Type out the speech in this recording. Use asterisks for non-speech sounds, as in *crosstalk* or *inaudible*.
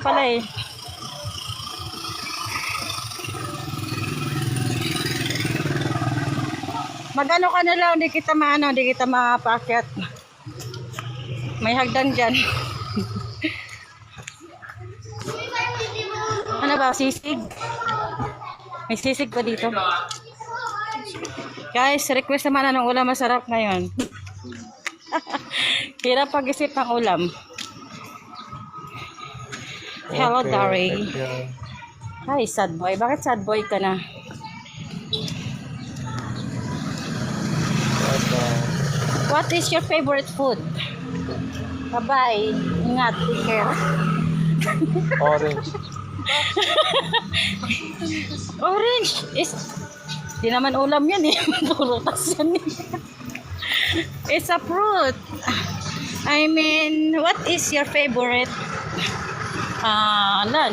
lang pala eh. Magano ka na lang, hindi kita maano, hindi kita mapakyat. May hagdan dyan. *laughs* ano ba, sisig? May sisig pa dito. Guys, request naman anong ulam masarap ngayon. *laughs* Hirap pag-isip ng ulam. Hello, Okay, you. Hi, sad boy. Bakit sad boy ka na? What is your favorite food? Bye-bye. Ingat. Take care. *laughs* Orange. Orange is... Di naman ulam yan eh. *laughs* Pulutas yan eh. It's a fruit. I mean, what is your favorite 啊，那。